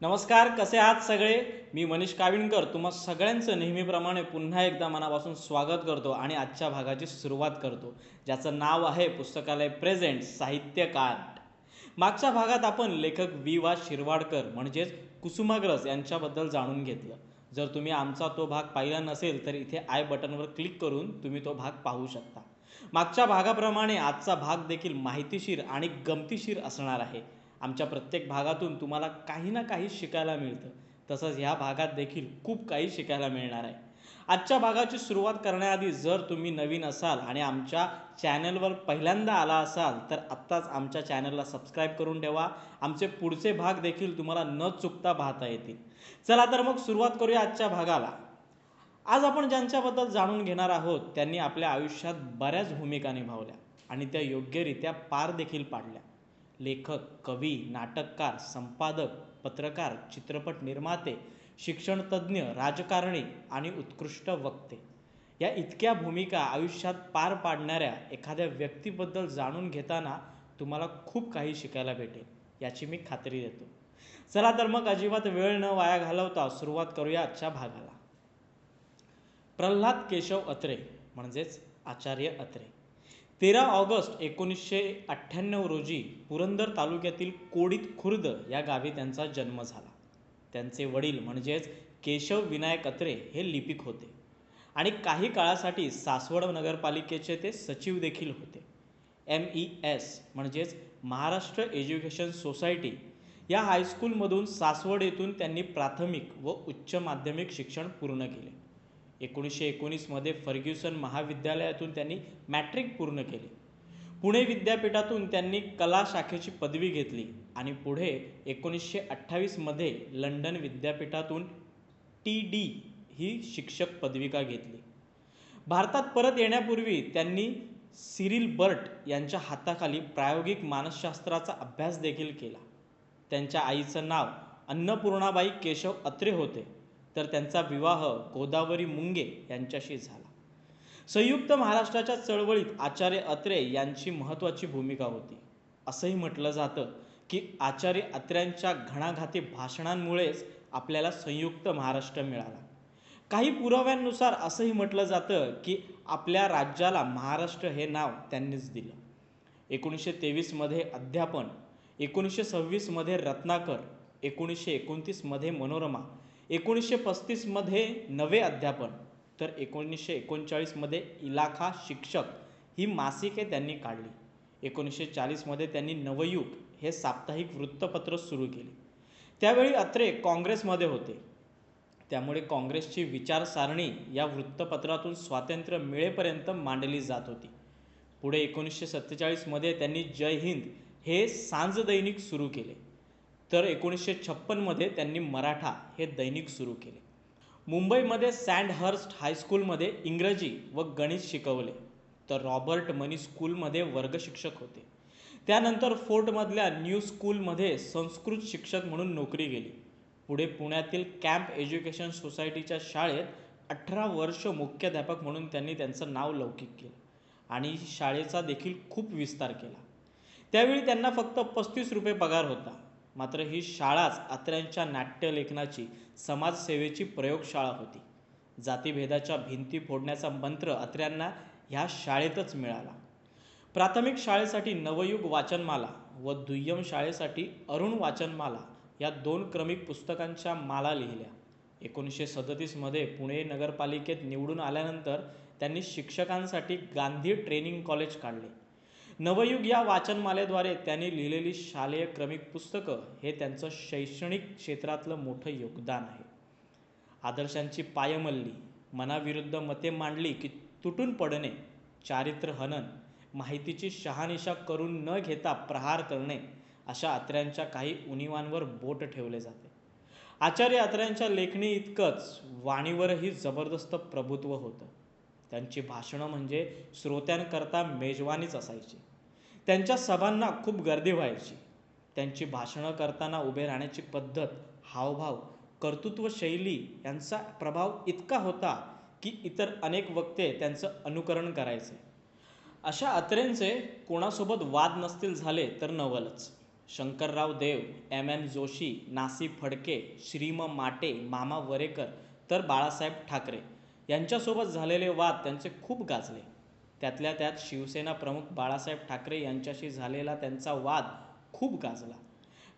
नमस्कार कसे आहात सगळे? मी मनीष काविणकर. तुम्हा सगळ्यांचं नेहमीप्रमाणे पुन्हा एकदा मनापासून स्वागत करतो आणि आजच्या भागाची सुरुवात करतो ज्याचं नाव आहे पुस्तकालय प्रेझेंट साहित्यकार मागच्या भागात आपण लेखक वी वा. शिरवाडकर म्हणजेच कुसुमाग्रज यांच्याबद्दल जाणून घेतलं. जर तुम्ही आमचा तो भाग पाहिला नसेल तर इथे आय बटनवर क्लिक करून तुम्ही तो भाग पाहू शकता. मागच्या भागाप्रमाणे आजचा भाग देखील माहितीशीर आणि गमतीशीर असणार आहे. आमच्या प्रत्येक भागातून तुम्हाला काही ना काही शिकायला मिळतं. तसंच ह्या भागात देखील खूप काही शिकायला मिळणार आहे. आजच्या भागाची सुरुवात करण्याआधी जर तुम्ही नवीन असाल आणि आमच्या चॅनलवर पहिल्यांदा आला असाल तर आत्ताच आमच्या चॅनलला सबस्क्राईब करून ठेवा. आमचे पुढचे भाग देखील तुम्हाला न चुकता पाहता येतील. चला तर मग सुरुवात करूया आजच्या भागाला. आज आपण ज्यांच्याबद्दल जाणून घेणार आहोत त्यांनी आपल्या आयुष्यात बऱ्याच भूमिका निभावल्या आणि त्या योग्यरित्या पार देखील पाडल्या. लेखक कवी नाटककार संपादक पत्रकार चित्रपट निर्माते शिक्षणतज्ज्ञ राजकारणी आणि उत्कृष्ट वक्ते. या इतक्या भूमिका आयुष्यात पार पाडणाऱ्या एखाद्या व्यक्तीबद्दल जाणून घेताना तुम्हाला खूप काही शिकायला भेटेल याची मी खात्री देतो. चला तर मग अजिबात वेळ न वाया घालवता सुरुवात करूया आजच्या भागाला. प्रल्हाद केशव अत्रे म्हणजेच आचार्य अत्रे. तेरा ऑगस्ट एकोणीसशे अठ्ठ्याण्णव रोजी पुरंदर तालुक्यातील कोडीत खुर्द या गावी त्यांचा जन्म झाला. त्यांचे वडील म्हणजेच केशव विनायक अत्रे हे लिपिक होते आणि काही काळासाठी सासवड नगरपालिकेचे ते सचिव देखील होते. एम ई एस म्हणजेच महाराष्ट्र एज्युकेशन सोसायटी या हायस्कूलमधून सासवड येथून त्यांनी प्राथमिक व उच्च माध्यमिक शिक्षण पूर्ण केले. एकोणीसशे एकोणीसमध्ये फर्ग्युसन महाविद्यालयातून त्यांनी मॅट्रिक पूर्ण केले. पुणे विद्यापीठातून त्यांनी कला शाखेची पदवी घेतली आणि पुढे एकोणीसशे अठ्ठावीसमध्ये लंडन विद्यापीठातून टी डी ही शिक्षक पदविका घेतली. भारतात परत येण्यापूर्वी त्यांनी सिरिल बर्ट यांच्या हाताखाली प्रायोगिक मानसशास्त्राचा अभ्यास देखील केला. त्यांच्या आईचं नाव अन्नपूर्णाबाई केशव अत्रे होते. तर त्यांचा विवाह गोदावरी मुंगे यांच्याशी झाला. संयुक्त महाराष्ट्राच्या चळवळीत आचार्य अत्रे यांची महत्त्वाची भूमिका होती. असंही म्हटलं जातं की आचार्य अत्र्यांच्या घणाघाती भाषणांमुळेच आपल्याला संयुक्त महाराष्ट्र मिळाला. काही पुराव्यांनुसार असंही म्हटलं जातं की आपल्या राज्याला महाराष्ट्र हे नाव त्यांनीच दिलं. एकोणीसशे तेवीसमध्ये अध्यापन एकोणीसशे सव्वीसमध्ये रत्नाकर एकोणीसशे एकोणतीसमध्ये मनोरमा एकोणीसशे पस्तीसमध्ये नवे अध्यापन तर एकोणीसशे एकोणचाळीसमध्ये इलाखा शिक्षक ही मासिके त्यांनी काढली. एकोणीसशे चाळीसमध्ये त्यांनी नवयुग हे साप्ताहिक वृत्तपत्र सुरू केले. त्यावेळी अत्रे काँग्रेसमध्ये होते. त्यामुळे काँग्रेसची विचारसारणी या वृत्तपत्रातून स्वातंत्र्य मिळेपर्यंत मांडली जात होती. पुढे एकोणीसशे सत्तेचाळीसमध्ये त्यांनी जय हिंद हे सांज दैनिक सुरू केले. तर एकोणीसशे छप्पनमध्ये त्यांनी मराठा हे दैनिक सुरू केले. मुंबईमध्ये सँडहर्स्ट हायस्कूलमध्ये इंग्रजी व गणित शिकवले. तर रॉबर्ट मनी स्कूलमध्ये वर्गशिक्षक होते. त्यानंतर फोर्टमधल्या न्यू स्कूलमध्ये संस्कृत शिक्षक म्हणून नोकरी गेली. पुढे पुण्यातील कॅम्प एज्युकेशन सोसायटीच्या शाळेत अठरा वर्ष मुख्याध्यापक म्हणून त्यांनी त्यांचं नाव लौकिक केलं. आणि शाळेचा देखील खूप विस्तार केला. त्यावेळी त्यांना फक्त पस्तीस रुपये पगार होता. मात्र ही शाळाच अत्र्यांच्या नाट्यलेखनाची समाजसेवेची प्रयोगशाळा होती. जातीभेदाच्या भिंती फोडण्याचा मंत्र अत्र्यांना ह्या शाळेतच मिळाला. प्राथमिक शाळेसाठी नवयुग वाचनमाला व दुय्यम शाळेसाठी अरुण वाचनमाला या दोन क्रमिक पुस्तकांच्या माला लिहिल्या. एकोणीसशे सदतीसमध्ये पुणे नगरपालिकेत निवडून आल्यानंतर त्यांनी शिक्षकांसाठी गांधी ट्रेनिंग कॉलेज काढले. नवयुग या वाचनमालेद्वारे त्यांनी लिहिलेली शालेय क्रमिक पुस्तकं हे त्यांचं शैक्षणिक क्षेत्रातलं मोठं योगदान आहे. आदर्शांची पायमल्ली मनाविरुद्ध मते मांडली की तुटून पडणे चारित्र्य हनन माहितीची शहानिशा करून न घेता प्रहार करणे अशा अत्र्यांच्या काही उणीवांवर बोट ठेवले जाते. आचार्य अत्र्यांच्या लेखणी इतकंच वाणीवरही जबरदस्त प्रभुत्व होतं. त्यांची भाषणं म्हणजे श्रोत्यांकरता मेजवानीच असायची. त्यांच्या सभांना खूप गर्दी व्हायची. त्यांची भाषणं करताना उभे राहण्याची पद्धत हावभाव कर्तृत्व शैली यांचा प्रभाव इतका होता की इतर अनेक वक्ते त्यांचं अनुकरण करायचे. अशा अत्रेंचे कोणासोबत वाद नसतील झाले तर नवलच. शंकरराव देव एम एम जोशी नासी फडके श्रीम माटे मामा वरेकर तर बाळासाहेब ठाकरे यांच्यासोबत झालेले वाद त्यांचे खूप गाजले. त्यातल्या त्यात शिवसेना प्रमुख बाळासाहेब ठाकरे यांच्याशी झालेला त्यांचा वाद खूप गाजला.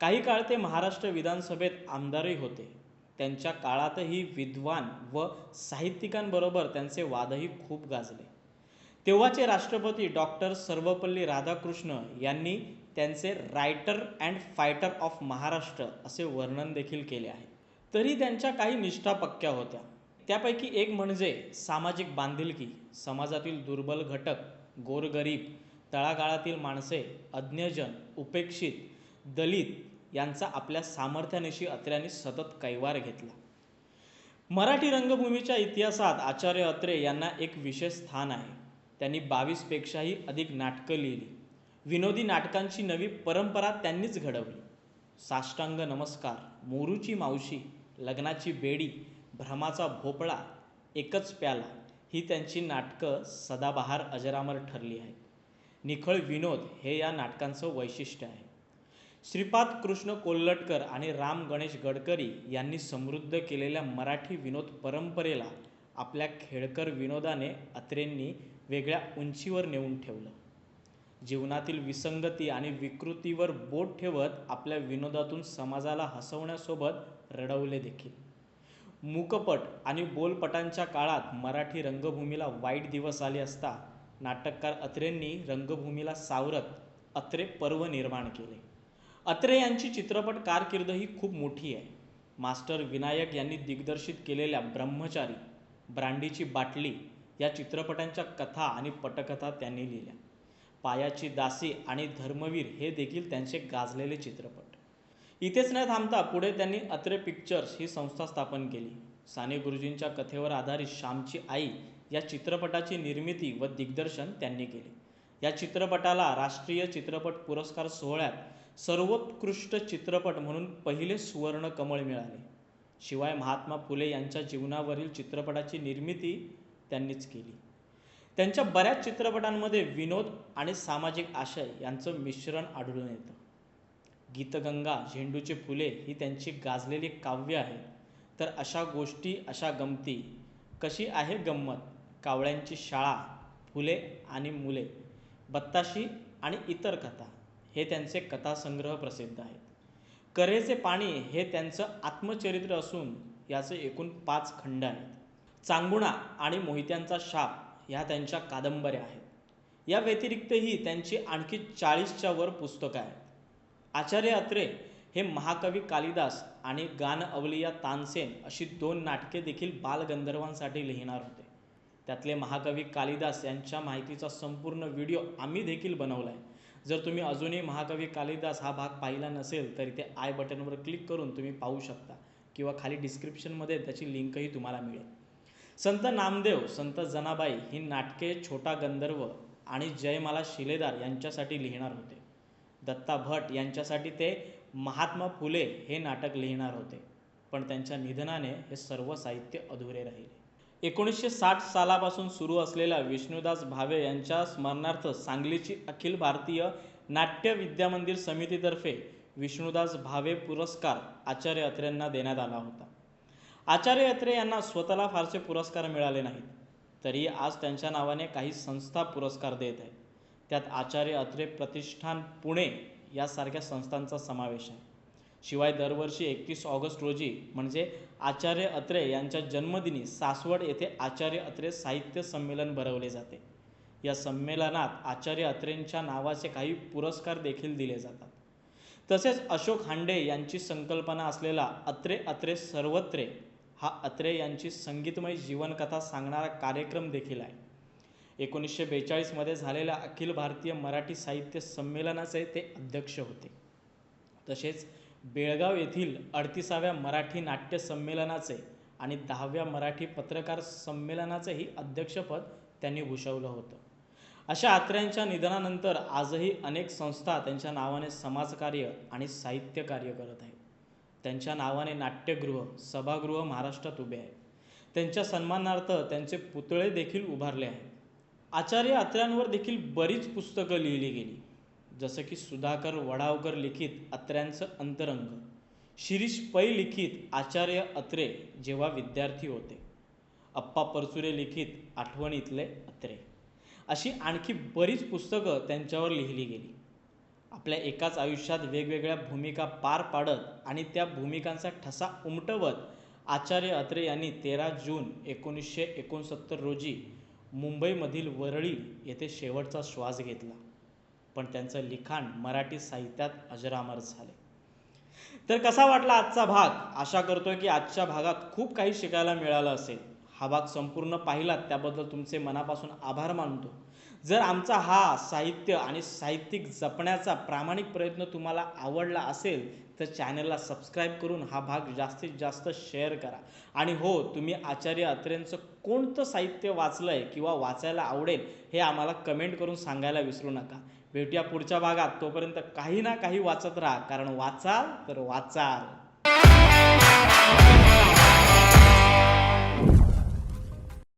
काही काळ ते महाराष्ट्र विधानसभेत आमदारही होते. त्यांच्या काळातही विद्वान व साहित्यिकांबरोबर त्यांचे वादही खूप गाजले. तेव्हाचे राष्ट्रपती डॉक्टर सर्वपल्ली राधाकृष्ण यांनी त्यांचे writer and fighter of Maharashtra असे वर्णन देखील केले आहे. तरी त्यांच्या काही निष्ठा पक्क्या होत्या. त्यापैकी एक म्हणजे सामाजिक बांधिलकी समाजातील दुर्बल घटक गोरगरीब तळागाळातील माणसे अज्ञजन उपेक्षित दलित यांचा आपल्या सामर्थ्यानिशी अत्र्यांनी सतत कैवार घेतला. मराठी रंगभूमीच्या इतिहासात आचार्य अत्रे यांना एक विशेष स्थान आहे. त्यांनी बावीसपेक्षाही अधिक नाटकं लिहिली. विनोदी नाटकांची नवी परंपरा त्यांनीच घडवली. साष्टांग नमस्कार मोरूची मावशी लग्नाची बेडी भ्रमाचा भोपळा एकच प्याला ही त्यांची नाटकं सदाबहार अजरामर ठरली आहेत. निखळ विनोद हे या नाटकांचं वैशिष्ट्य आहे. श्रीपाद कृष्ण कोल्लटकर आणि राम गणेश गडकरी यांनी समृद्ध केलेल्या मराठी विनोद परंपरेला आपल्या खेळकर विनोदाने अत्रेंनी वेगळ्या उंचीवर नेऊन ठेवलं. जीवनातील विसंगती आणि विकृतीवर बोट ठेवत आपल्या विनोदातून समाजाला हसवण्यासोबत रडवले देखील. मूकपट आणि बोलपटांच्या काळात मराठी रंगभूमीला वाईट दिवस आले असता नाटककार अत्रेंनी रंगभूमीला सावरत अत्रे पर्व निर्माण केले. अत्रे यांची चित्रपट कारकीर्द ही खूप मोठी आहे. मास्टर विनायक यांनी दिग्दर्शित केलेल्या ब्रह्मचारी ब्रांडीची बाटली या चित्रपटांच्या कथा आणि पटकथा त्यांनी लिहिल्या. पायाची दासी आणि धर्मवीर हे देखील त्यांचे गाजलेले चित्रपट. इथेच न थांबता पुढे त्यांनी अत्रे पिक्चर्स ही संस्था स्थापन केली. साने गुरुजींच्या कथेवर आधारित श्यामची आई या चित्रपटाची निर्मिती व दिग्दर्शन त्यांनी केले. या चित्रपटाला राष्ट्रीय चित्रपट पुरस्कार सोहळ्यात सर्वोत्कृष्ट चित्रपट म्हणून पहिले सुवर्ण कमळ मिळाले. शिवाय महात्मा फुले यांच्या जीवनावरील चित्रपटाची निर्मिती त्यांनीच केली. त्यांच्या बऱ्याच चित्रपटांमध्ये विनोद आणि सामाजिक आशय यांचं मिश्रण आढळून येतं. गीतगंगा झेंडूचे फुले ही त्यांची गाजलेली काव्य आहे. तर अशा गोष्टी अशा गमती कशी आहे गंमत? कावळ्यांची शाळा फुले आणि मुले बत्ताशी आणि इतर कथा हे त्यांचे कथासंग्रह प्रसिद्ध आहेत. करेचे पाणी हे त्यांचं आत्मचरित्र असून याचे एकूण पाच खंड आहेत. चांगुणा आणि मोहित्यांचा शाप ह्या त्यांच्या कादंबऱ्या आहेत. या व्यतिरिक्तही त्यांची आणखी चाळीसच्या वर पुस्तकं आहेत. आचार्य अत्रे हे महाकवी कालिदास आणि गान अवलिया तानसेन अशी दोन नाटके देखील बालगंधर्वांसाठी लिहिणार होते. त्यातले महाकवी कालिदास यांच्या माहितीचा संपूर्ण व्हिडिओ आम्ही देखील बनवला आहे जर तुम्ही अजूनही महाकवी कालिदास हा भाग पाहिला नसेल तर इथे आय बटनवर क्लिक करून तुम्ही पाहू शकता किंवा खाली डिस्क्रिप्शनमध्ये त्याची लिंकही तुम्हाला मिळेल. संत नामदेव संत जनाबाई ही नाटके छोटा गंधर्व आणि जयमाला शिलेदार यांच्यासाठी लिहिणार होते. दत्ता भट यांच्यासाठी ते महात्मा फुले हे नाटक लिहिणार होते. पण त्यांच्या निधनाने हे सर्व साहित्य अधुरे राहिले. एकोणीसशे साठ सालापासून सुरू असलेल्या विष्णुदास भावे यांच्या स्मरणार्थ सांगलीची अखिल भारतीय नाट्य विद्यामंदिर समितीतर्फे विष्णुदास भावे पुरस्कार आचार्य अत्रेंना देण्यात आला होता. आचार्य अत्रे यांना स्वतःला फारसे पुरस्कार मिळाले नाहीत. तरी आज त्यांच्या नावाने काही संस्था पुरस्कार देत आहेत. त्यात आचार्य अत्रे प्रतिष्ठान पुणे यासारख्या संस्थांचा समावेश आहे. शिवाय दरवर्षी एकतीस ऑगस्ट रोजी म्हणजे आचार्य अत्रे यांच्या जन्मदिनी सासवड येथे आचार्य अत्रे साहित्य संमेलन भरवले जाते. या संमेलनात आचार्य अत्रेंच्या नावाचे काही पुरस्कार देखील दिले जातात. तसेच अशोक हांडे यांची संकल्पना असलेला अत्रे अत्रे सर्वत्रे हा अत्रे यांची संगीतमय जीवनकथा सांगणारा कार्यक्रम देखील आहे. एकोणीसशे बेचाळीसमध्ये झालेल्या अखिल भारतीय मराठी साहित्य संमेलनाचे ते अध्यक्ष होते. तसेच बेळगाव येथील अडतीसाव्या मराठी नाट्य संमेलनाचे आणि दहाव्या मराठी पत्रकार संमेलनाचेही अध्यक्षपद त्यांनी भूषवलं होतं. अशा आत्र्यांच्या निधनानंतर आजही अनेक संस्था त्यांच्या नावाने समाजकार्य आणि साहित्य कार्य करत आहेत. त्यांच्या नावाने नाट्यगृह सभागृह महाराष्ट्रात उभे आहेत. त्यांच्या सन्मानार्थ त्यांचे पुतळे देखील उभारले आहेत. आचार्य अत्र्यांवर देखील बरीच पुस्तकं लिहिली गेली. जसं की सुधाकर वडावकर लिखित अत्र्यांचं अंतरंग. शिरीष पै लिखित आचार्य अत्रे जेव्हा विद्यार्थी होते. अप्पा परचुरे लिखित आठवणीतले अत्रे. अशी आणखी बरीच पुस्तकं त्यांच्यावर लिहिली गेली. आपल्या एकाच आयुष्यात वेगवेगळ्या भूमिका पार पाडत आणि त्या भूमिकांचा ठसा उमटवत आचार्य अत्रे यांनी तेरा जून एकोणीसशे एकोणसत्तर रोजी मुंबईमधील वरळी येथे शेवटचा श्वास घेतला. पण त्यांचं लिखाण मराठी साहित्यात अजरामर झाले. तर कसा वाटला आजचा भाग? आशा करतोय की आजच्या भागात खूप काही शिकायला मिळालं असेल. हा भाग संपूर्ण पाहिलात त्याबद्दल तुमचे मनापासून आभार मानतो. जर आमचा हा साहित्य आणि साहित्यिक जपण्याचा प्रामाणिक प्रयत्न तुम्हाला आवडला असेल तर चॅनलला सबस्क्राईब करून हा भाग जास्तीत जास्त शेअर करा. आणि हो तुम्ही आचार्य अत्रेंचं कोणतं साहित्य वाचलं आहे किंवा वाचायला आवडेल हे आम्हाला कमेंट करून सांगायला विसरू नका. भेटूया पुढच्या भागात. तोपर्यंत काही ना काही वाचत राहा. कारण वाचाल तर वाचाल.